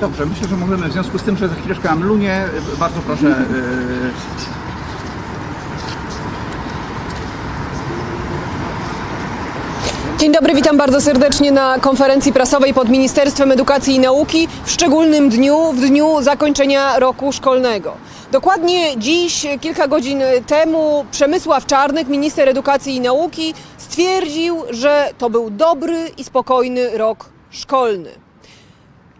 Dobrze, myślę, że możemy w związku z tym, że za chwileczkę mam Lunię, bardzo proszę. y, Dzień dobry, witam bardzo serdecznie na konferencji prasowej pod Ministerstwem Edukacji i Nauki w szczególnym dniu, w dniu zakończenia roku szkolnego. Dokładnie dziś, kilka godzin temu, Przemysław Czarnek, minister edukacji i nauki, stwierdził, że to był dobry i spokojny rok szkolny.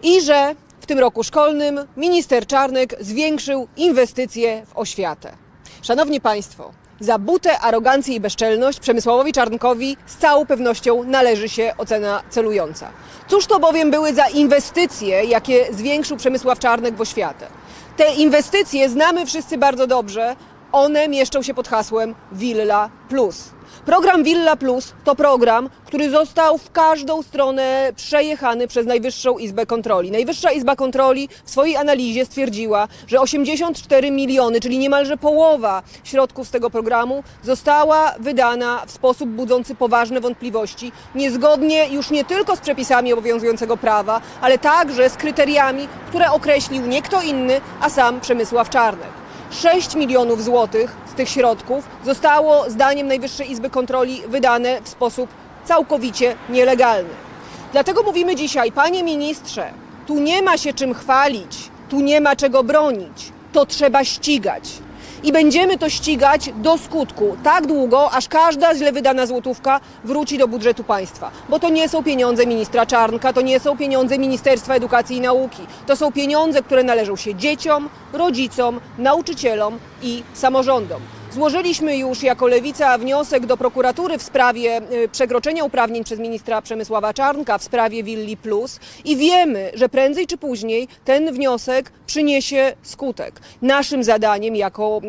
I że w tym roku szkolnym minister Czarnek zwiększył inwestycje w oświatę. Szanowni Państwo, za butę, arogancję i bezczelność Przemysławowi Czarnkowi z całą pewnością należy się ocena celująca. Cóż to bowiem były za inwestycje, jakie zwiększył Przemysław Czarnek w oświatę? Te inwestycje znamy wszyscy bardzo dobrze. One mieszczą się pod hasłem Villa Plus. Program Villa Plus to program, który został w każdą stronę przejechany przez Najwyższą Izbę Kontroli. Najwyższa Izba Kontroli w swojej analizie stwierdziła, że 84 miliony, czyli niemalże połowa środków z tego programu, została wydana w sposób budzący poważne wątpliwości, niezgodnie już nie tylko z przepisami obowiązującego prawa, ale także z kryteriami, które określił nie kto inny, a sam Przemysław Czarnek. 6 milionów złotych z tych środków zostało, zdaniem Najwyższej Izby Kontroli, wydane w sposób całkowicie nielegalny. Dlatego mówimy dzisiaj, panie ministrze, tu nie ma się czym chwalić, tu nie ma czego bronić, to trzeba ścigać. I będziemy to ścigać do skutku, tak długo, aż każda źle wydana złotówka wróci do budżetu państwa. Bo to nie są pieniądze ministra Czarnka, to nie są pieniądze Ministerstwa Edukacji i Nauki. To są pieniądze, które należą się dzieciom, rodzicom, nauczycielom i samorządom. Złożyliśmy już jako Lewica wniosek do prokuratury w sprawie y, przekroczenia uprawnień przez ministra Przemysława Czarnka w sprawie Willi Plus i wiemy, że prędzej czy później ten wniosek przyniesie skutek. Naszym zadaniem jako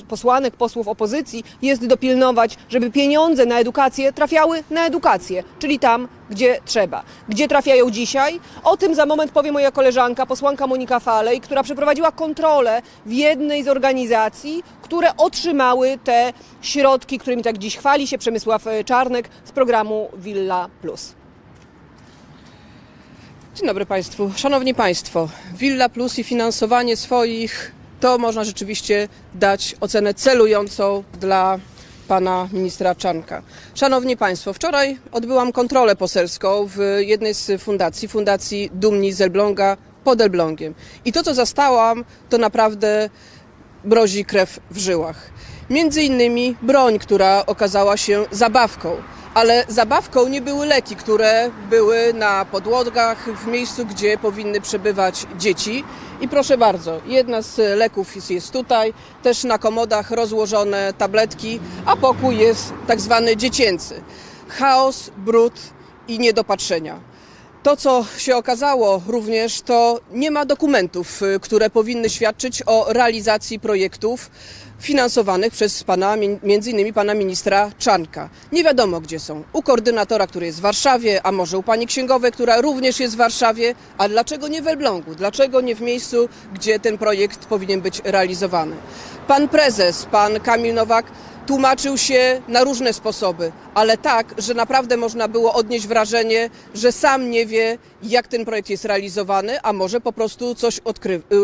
y, posłanek, posłów opozycji jest dopilnować, żeby pieniądze na edukację trafiały na edukację, czyli tam, gdzie trzeba. Gdzie trafiają dzisiaj? O tym za moment powie moja koleżanka, posłanka Monika Falej, która przeprowadziła kontrolę w jednej z organizacji, które otrzymały te środki, którymi tak dziś chwali się Przemysław e, Czarnek z programu Villa Plus. Dzień dobry Państwu. Szanowni Państwo, Villa Plus i finansowanie swoich to można rzeczywiście dać ocenę celującą dla pana ministra Czanka. Szanowni Państwo, wczoraj odbyłam kontrolę poselską w jednej z fundacji, Fundacji Dumni z Elbląga pod Elblągiem. I to, co zastałam, to naprawdę mrozi krew w żyłach. Między innymi broń, która okazała się zabawką. Ale zabawką nie były leki, które były na podłogach, w miejscu, gdzie powinny przebywać dzieci. I proszę bardzo, jedna z leków jest- tutaj, też na komodach rozłożone tabletki, a pokój jest tak zwany dziecięcy. Chaos, brud i niedopatrzenia. To, co się okazało również, to nie ma dokumentów, y, które powinny świadczyć o realizacji projektów finansowanych przez pana, mi- między innymi pana ministra Czanka. Nie wiadomo, gdzie są. U koordynatora, który jest w Warszawie, a może u pani księgowej, która również jest w Warszawie. A dlaczego nie w Elblągu? Dlaczego nie w miejscu, gdzie ten projekt powinien być realizowany? Pan prezes, pan Kamil Nowak, tłumaczył się na różne sposoby, ale tak, że naprawdę można było odnieść wrażenie, że sam nie wie, jak ten projekt jest realizowany, a może po prostu coś y,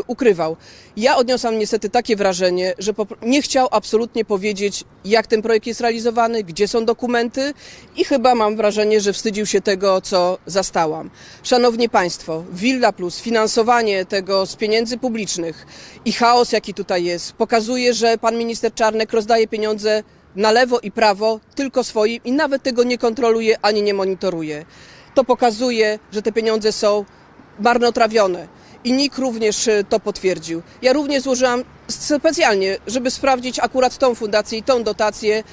ukrywał. Ja odniosłam niestety takie wrażenie, że nie chciał absolutnie powiedzieć, jak ten projekt jest realizowany, gdzie są dokumenty i chyba mam wrażenie, że wstydził się tego, co zastałam. Szanowni Państwo, Villa Plus, finansowanie tego z pieniędzy publicznych i chaos, jaki tutaj jest, pokazuje, że pan minister Czarnek rozdaje pieniądze na lewo i prawo tylko swoim i nawet tego nie kontroluje ani nie monitoruje. To pokazuje, że te pieniądze są marnotrawione. I NIK również e, to potwierdził. Ja również złożyłam specjalnie, żeby sprawdzić akurat tą fundację i tą dotację,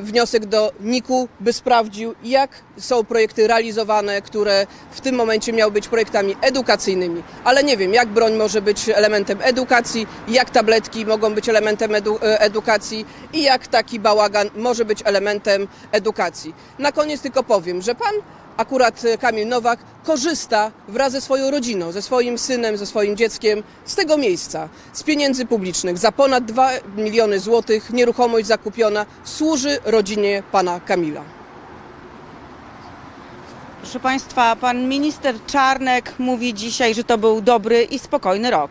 wniosek do NIK-u, by sprawdził, jak są projekty realizowane, które w tym momencie miały być projektami edukacyjnymi. Ale nie wiem, jak broń może być elementem edukacji, jak tabletki mogą być elementem edu, e, edukacji i jak taki bałagan może być elementem edukacji. Na koniec tylko powiem, że pan akurat e, Kamil Nowak korzysta wraz ze swoją rodziną, ze swoim synem, ze swoim dzieckiem z tego miejsca, z pieniędzy publicznych. Za ponad 2 miliony złotych nieruchomość zakupiona służy rodzinie pana Kamila. Proszę Państwa, pan minister Czarnek mówi dzisiaj, że to był dobry i spokojny rok.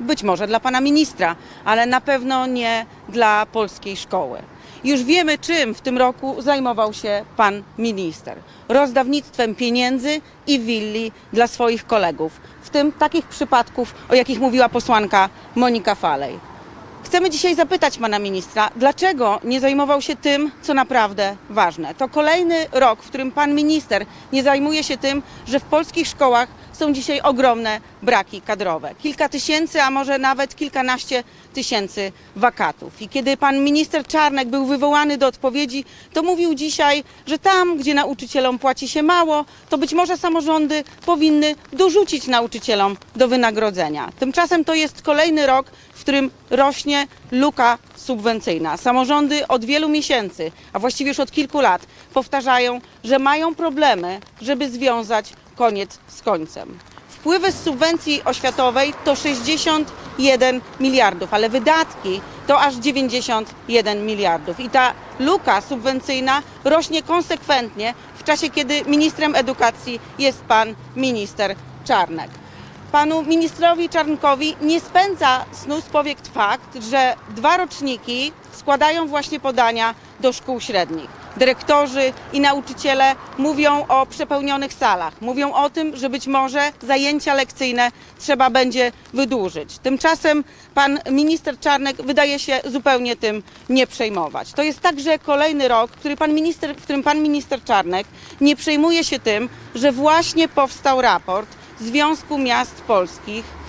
Być może dla pana ministra, ale na pewno nie dla polskiej szkoły. Już wiemy, czym w tym roku zajmował się pan minister. Rozdawnictwem pieniędzy i willi dla swoich kolegów. W tym takich przypadków, o jakich mówiła posłanka Monika Falej. Chcemy dzisiaj zapytać pana ministra, dlaczego nie zajmował się tym, co naprawdę ważne. To kolejny rok, w którym pan minister nie zajmuje się tym, że w polskich szkołach są dzisiaj ogromne braki kadrowe. Kilka tysięcy, a może nawet kilkanaście tysięcy wakatów. I kiedy pan minister Czarnek był wywołany do odpowiedzi, to mówił dzisiaj, że tam, gdzie nauczycielom płaci się mało, to być może samorządy powinny dorzucić nauczycielom do wynagrodzenia. Tymczasem to jest kolejny rok, w którym rośnie luka subwencyjna. Samorządy od wielu miesięcy, a właściwie już od kilku lat powtarzają, że mają problemy, żeby związać koniec z końcem. Wpływy z subwencji oświatowej to 61 miliardów, ale wydatki to aż 91 miliardów. I ta luka subwencyjna rośnie konsekwentnie w czasie, kiedy ministrem edukacji jest pan minister Czarnek. Panu ministrowi Czarnkowi nie spędza snu z powiek fakt, że dwa roczniki składają właśnie podania do szkół średnich. Dyrektorzy i nauczyciele mówią o przepełnionych salach, mówią o tym, że być może zajęcia lekcyjne trzeba będzie wydłużyć. Tymczasem pan minister Czarnek wydaje się zupełnie tym nie przejmować. To jest także kolejny rok, który pan minister, w którym pan minister Czarnek nie przejmuje się tym, że właśnie powstał raport Związku Miast Polskich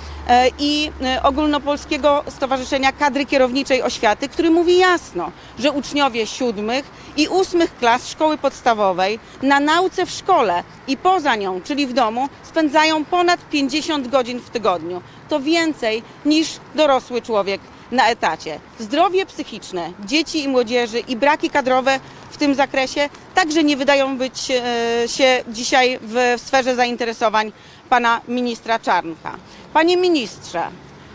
i e, Ogólnopolskiego Stowarzyszenia Kadry Kierowniczej Oświaty, który mówi jasno, że uczniowie siódmych i ósmych klas szkoły podstawowej na nauce w szkole i poza nią, czyli w domu, spędzają ponad 50 godzin w tygodniu. To więcej niż dorosły człowiek na etacie. Zdrowie psychiczne dzieci i młodzieży i braki kadrowe w tym zakresie także nie wydają być e, się dzisiaj w sferze zainteresowań pana ministra Czarnka. Panie ministrze,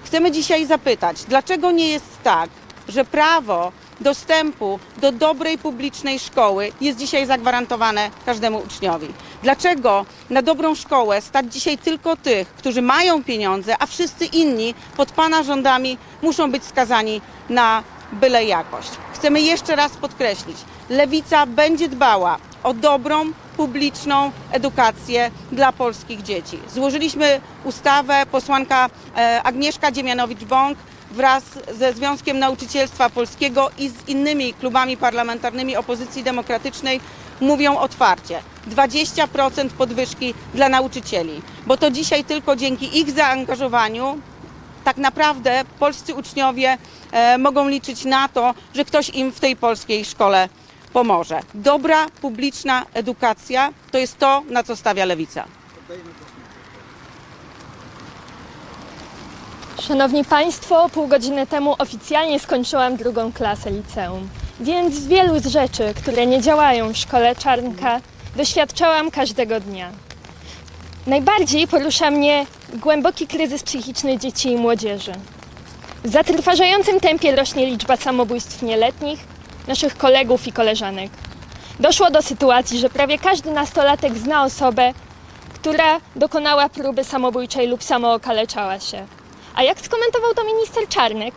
chcemy dzisiaj zapytać, dlaczego nie jest tak, że prawo dostępu do dobrej publicznej szkoły jest dzisiaj zagwarantowane każdemu uczniowi? Dlaczego na dobrą szkołę stać dzisiaj tylko tych, którzy mają pieniądze, a wszyscy inni pod Pana rządami muszą być skazani na byle jakość? Chcemy jeszcze raz podkreślić, Lewica będzie dbała o dobrą, publiczną edukację dla polskich dzieci. Złożyliśmy ustawę, posłanka e, Agnieszka Dziemianowicz-Bąk wraz ze Związkiem Nauczycielstwa Polskiego i z innymi klubami parlamentarnymi opozycji demokratycznej mówią otwarcie. 20% podwyżki dla nauczycieli, bo to dzisiaj tylko dzięki ich zaangażowaniu tak naprawdę polscy uczniowie e, mogą liczyć na to, że ktoś im w tej polskiej szkole pomoże. Dobra, publiczna edukacja to jest to, na co stawia lewica. Szanowni Państwo, pół godziny temu oficjalnie skończyłam drugą klasę liceum, więc wielu z rzeczy, które nie działają w szkole Czarnka, doświadczałam każdego dnia. Najbardziej porusza mnie głęboki kryzys psychiczny dzieci i młodzieży. W zatrważającym tempie rośnie liczba samobójstw nieletnich, naszych kolegów i koleżanek. Doszło do sytuacji, że prawie każdy nastolatek zna osobę, która dokonała próby samobójczej lub samookaleczała się. A jak skomentował to minister Czarnek?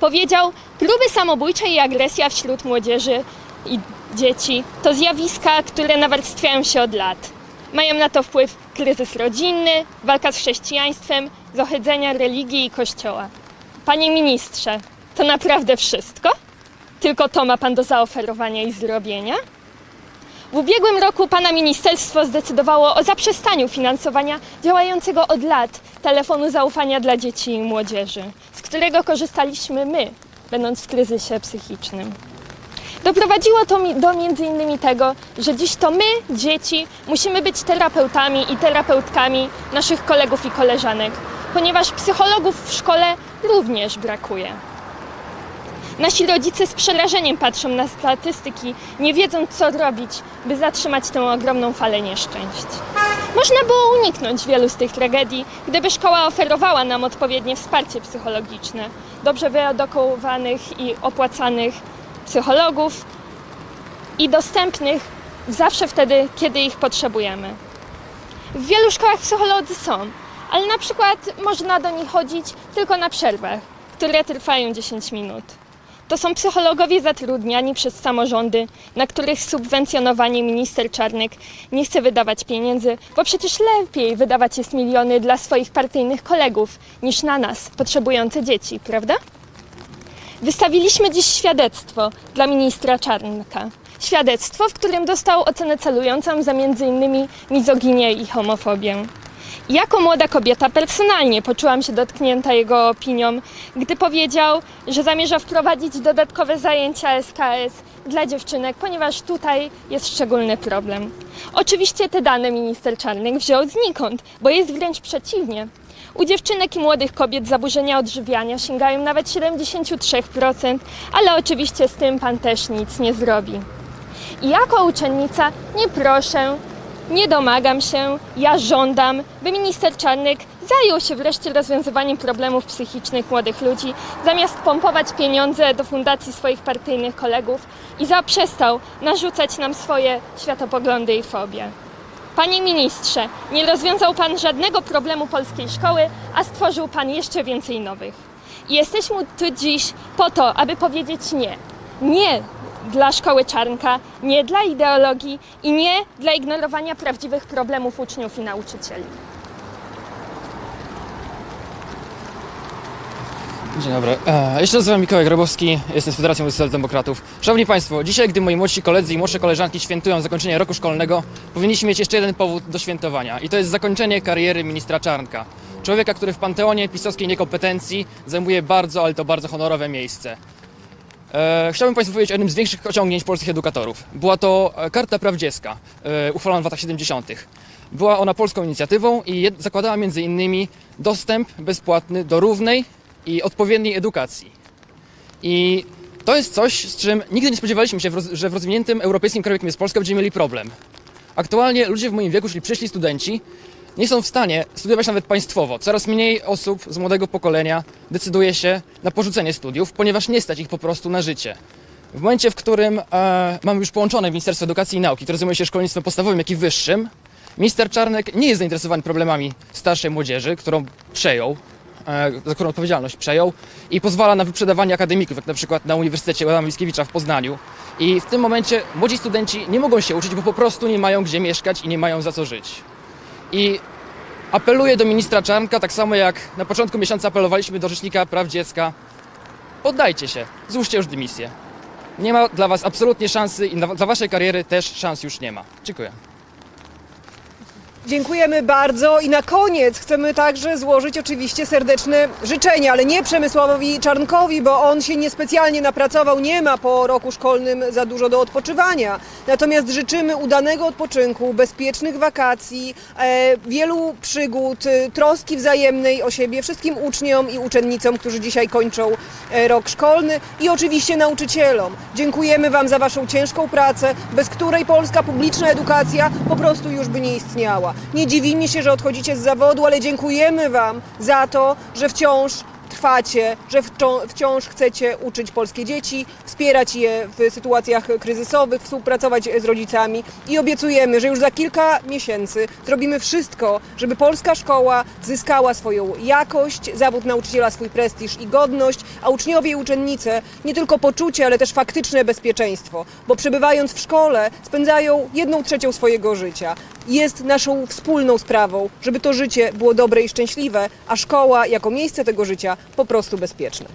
Powiedział, próby samobójcze i agresja wśród młodzieży i dzieci to zjawiska, które nawarstwiają się od lat. Mają na to wpływ kryzys rodzinny, walka z chrześcijaństwem, zohydzenia religii i kościoła. Panie ministrze, to naprawdę wszystko? Tylko to ma pan do zaoferowania i zrobienia? W ubiegłym roku pana ministerstwo zdecydowało o zaprzestaniu finansowania działającego od lat telefonu zaufania dla dzieci i młodzieży, z którego korzystaliśmy my, będąc w kryzysie psychicznym. Doprowadziło to do między innymi tego, że dziś to my, dzieci, musimy być terapeutami i terapeutkami naszych kolegów i koleżanek, ponieważ psychologów w szkole również brakuje. Nasi rodzice z przerażeniem patrzą na statystyki, nie wiedząc co robić, by zatrzymać tę ogromną falę nieszczęść. Można było uniknąć wielu z tych tragedii, gdyby szkoła oferowała nam odpowiednie wsparcie psychologiczne, dobrze wyedukowanych i opłacanych psychologów i dostępnych zawsze wtedy, kiedy ich potrzebujemy. W wielu szkołach psycholodzy są, ale na przykład można do nich chodzić tylko na przerwach, które trwają 10 minut. To są psychologowie zatrudniani przez samorządy, na których subwencjonowanie minister Czarnek nie chce wydawać pieniędzy, bo przecież lepiej wydawać jest miliony dla swoich partyjnych kolegów niż na nas, potrzebujące dzieci, prawda? Wystawiliśmy dziś świadectwo dla ministra Czarnka. Świadectwo, w którym dostał ocenę celującą za m.in. mizoginię i homofobię. Jako młoda kobieta personalnie poczułam się dotknięta jego opinią, gdy powiedział, że zamierza wprowadzić dodatkowe zajęcia SKS dla dziewczynek, ponieważ tutaj jest szczególny problem. Oczywiście te dane minister Czarnek wziął znikąd, bo jest wręcz przeciwnie. U dziewczynek i młodych kobiet zaburzenia odżywiania sięgają nawet 73%, ale oczywiście z tym pan też nic nie zrobi. I jako uczennica nie proszę, nie domagam się, ja żądam, by minister Czarnek zajął się wreszcie rozwiązywaniem problemów psychicznych młodych ludzi, zamiast pompować pieniądze do fundacji swoich partyjnych kolegów i zaprzestał narzucać nam swoje światopoglądy i fobie. Panie ministrze, nie rozwiązał pan żadnego problemu polskiej szkoły, a stworzył pan jeszcze więcej nowych. I jesteśmy tu dziś po to, aby powiedzieć nie. Nie dla szkoły Czarnka, nie dla ideologii i nie dla ignorowania prawdziwych problemów uczniów i nauczycieli. Dzień dobry. E, się nazywam Mikołaj Grabowski, jestem z Federacją Socjaldemokratów. Szanowni Państwo, dzisiaj, gdy moi młodsi koledzy i młodsze koleżanki świętują zakończenie roku szkolnego, powinniśmy mieć jeszcze jeden powód do świętowania i to jest zakończenie kariery ministra Czarnka. Człowieka, który w panteonie pisowskiej niekompetencji zajmuje bardzo, ale to bardzo honorowe miejsce. E, chciałbym Państwu powiedzieć o jednym z większych osiągnięć polskich edukatorów. Była to e, Karta Praw Dziecka, e, uchwalona w latach 70. Była ona polską inicjatywą i zakładała m.in. dostęp bezpłatny do równej i odpowiedniej edukacji. I to jest coś, z czym nigdy nie spodziewaliśmy się, że w rozwiniętym europejskim kraju, jakim jest Polska, będziemy mieli problem. Aktualnie ludzie w moim wieku, czyli przyszli studenci, nie są w stanie studiować nawet państwowo. Coraz mniej osób z młodego pokolenia decyduje się na porzucenie studiów, ponieważ nie stać ich po prostu na życie. W momencie, w którym e, mamy już połączone Ministerstwo Edukacji i Nauki, które zajmuje się szkolnictwem podstawowym, jak i wyższym, minister Czarnek nie jest zainteresowany problemami starszej młodzieży, którą przejął, e, za którą odpowiedzialność przejął i pozwala na wyprzedawanie akademików, jak na przykład na Uniwersytecie Adama Mickiewicza w Poznaniu. I w tym momencie młodzi studenci nie mogą się uczyć, bo po prostu nie mają gdzie mieszkać i nie mają za co żyć. I apeluję do ministra Czarnka, tak samo jak na początku miesiąca apelowaliśmy do Rzecznika Praw Dziecka. Poddajcie się, złóżcie już dymisję. Nie ma dla was absolutnie szansy i dla waszej kariery też szans już nie ma. Dziękuję. Dziękujemy bardzo i na koniec chcemy także złożyć oczywiście serdeczne życzenia, ale nie Przemysławowi Czarnkowi, bo on się niespecjalnie napracował, nie ma po roku szkolnym za dużo do odpoczywania. Natomiast życzymy udanego odpoczynku, bezpiecznych wakacji, e, wielu przygód, e, troski wzajemnej o siebie wszystkim uczniom i uczennicom, którzy dzisiaj kończą e, rok szkolny i oczywiście nauczycielom. Dziękujemy Wam za Waszą ciężką pracę, bez której polska publiczna edukacja po prostu już by nie istniała. Nie dziwimy się, że odchodzicie z zawodu, ale dziękujemy Wam za to, że wciąż trwacie, że wciąż chcecie uczyć polskie dzieci, wspierać je w sytuacjach kryzysowych, współpracować z rodzicami i obiecujemy, że już za kilka miesięcy zrobimy wszystko, żeby polska szkoła zyskała swoją jakość, zawód nauczyciela swój prestiż i godność, a uczniowie i uczennice nie tylko poczucie, ale też faktyczne bezpieczeństwo, bo przebywając w szkole spędzają jedną trzecią swojego życia. Jest naszą wspólną sprawą, żeby to życie było dobre i szczęśliwe, a szkoła jako miejsce tego życia po prostu bezpieczne.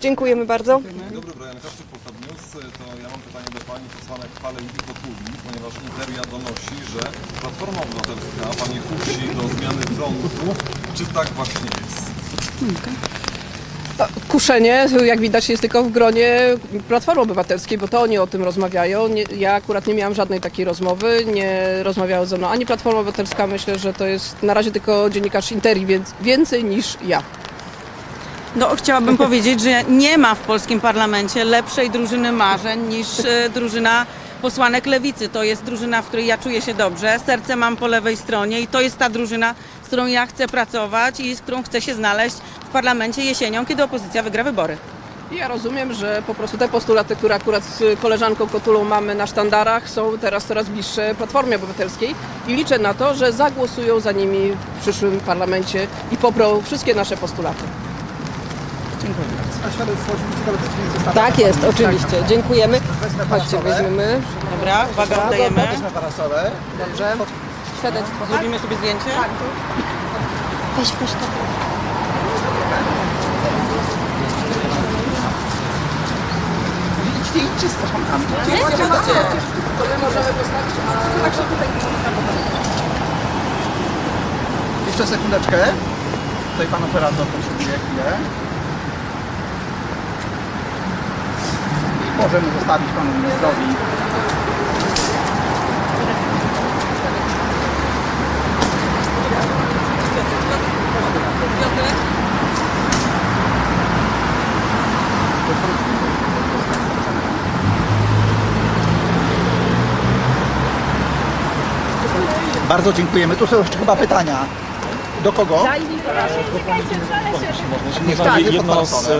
Dziękujemy bardzo. Dzień dobry, Brian Kowczyk, Polsat News. To ja mam pytanie do Pani posłanek Chwalej i Kotuli, ponieważ Interia donosi, że Platforma Obywatelska Pani kusi do zmiany frontu. Czy tak właśnie jest? Kuszenie, jak widać, jest tylko w gronie Platformy Obywatelskiej, bo to oni o tym rozmawiają. Nie, ja akurat nie miałam żadnej takiej rozmowy, nie rozmawiała ze mną ani Platforma Obywatelska. Myślę, że to jest na razie tylko dziennikarz Interii, więc więcej niż ja. No, chciałabym powiedzieć, że nie ma w polskim parlamencie lepszej drużyny marzeń niż e, drużyna posłanek lewicy. To jest drużyna, w której ja czuję się dobrze, serce mam po lewej stronie i to jest ta drużyna, z którą ja chcę pracować i z którą chcę się znaleźć w parlamencie jesienią, kiedy opozycja wygra wybory. Ja rozumiem, że po prostu te postulaty, które akurat z koleżanką Kotulą mamy na sztandarach, są teraz coraz bliższe Platformie Obywatelskiej i liczę na to, że zagłosują za nimi w przyszłym parlamencie i poprą wszystkie nasze postulaty. A świadectwo oczywiście koledzy zostawi Tak jest, oczywiście. ministra. Dziękujemy. Chodźcie, weźmiemy. Dobra, uwaga, oddajemy. Wezmę parasolę. Dobrze. Świadectwo. Zrobimy sobie zdjęcie? Weź, weź to. Idźcie, idźcie z posłankami. Jeszcze sekundeczkę. Tutaj pan operator potrzebuje chwilę. I możemy zostawić panu ministrowi. Bardzo dziękujemy. Tu są jeszcze chyba pytania. Do kogo? Niech tak, jedno z,